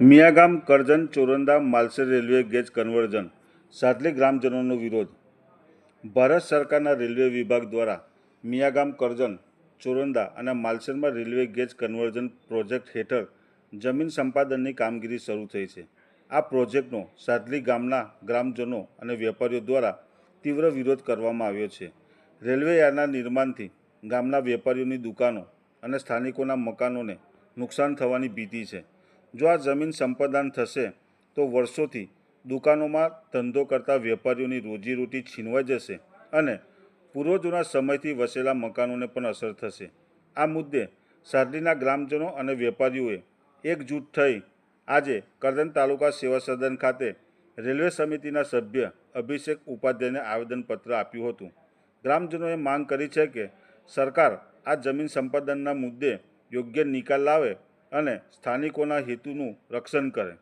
Miyagam, Karjan, Chorandha, Malsar railway gauge conversion. Sadli ગ્રામજનોનો વિરોધ. ભારત સરકારના railway વિભાગ દ્વારા મિયાગામ, કરજણ, ચોરંદા અને માલસરમાં રેલવે ગેજ કન્વર્ઝન પ્રોજેક્ટ હેઠળ જમીન સંપાદનની કામગીરી શરૂ થઈ છે. આ પ્રોજેક્ટનો સાદલી ગામના ગ્રામજનો અને વેપારીઓ દ્વારા તીવ્ર વિરોધ કરવામાં આવ્યો છે. રેલવે યાર્ડના નિર્માણથી ગામના વેપારીઓની દુકાનો અને સ્થાનિકોના મકાનોને નુકસાન થવાની ભીતિ છે. જો આ જમીન સંપાદન થશે, તો વર્ષોથી દુકાનોમાં ધંધો કરતા વેપારીઓની રોજીરોટી છીનવાઈ જશે અને પૂર્વજોના સમયથી વસેલા મકાનોને પણ અસર થશે. આ મુદ્દે સારલીના ગ્રામજનો અને વેપારીઓએ એકજૂટ થઈ આજે કરજણ તાલુકા સેવા સદન ખાતે રેલવે સમિતિના સભ્ય અભિષેક ઉપાધ્યાયને આવેદનપત્ર આપ્યું હતું. ગ્રામજનોએ માંગ કરી છે કે સરકાર આ જમીન સંપાદનના મુદ્દે યોગ્ય નિકાલ લાવે અને સ્થાનિકોના હેતુનું રક્ષણ કરે.